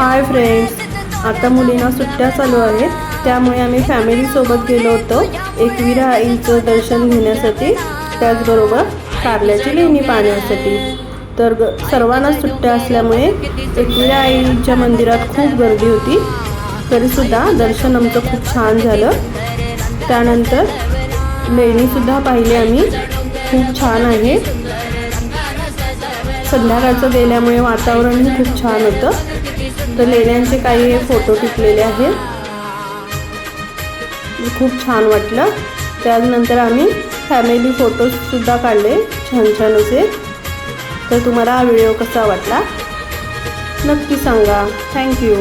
Hi friends आता मुलींना सुट्ट्या चालू आहेत. त्यामुळे आम्ही फॅमिलीसोबत गेलो होतो. एकविरा आईचं दर्शन घेण्यासाठी. त्याचबरोबर कारल्याची लेणी पाहण्यासाठी. तर ग सर्वांना सुट्ट्या असल्यामुळे एकविरा आईच्या मंदिरात खूप गर्दी होती. तरीसुद्धा दर्शन आमचं खूप छान झालं. त्यानंतर लेणीसुद्धा पाहिली आम्ही. खूप छान आहे. संध्याकाळचं गेल्यामुळे वातावरणही खूप छान होतं. तर लेण्यांचे काही फोटो टिपलेले आहेत. खूप छान वाटलं. त्यानंतर आम्ही फॅमिली फोटोजसुद्धा काढले. छान छान असे. तर तुम्हाला हा व्हिडिओ कसा वाटला? नक्की सांगा. थँक्यू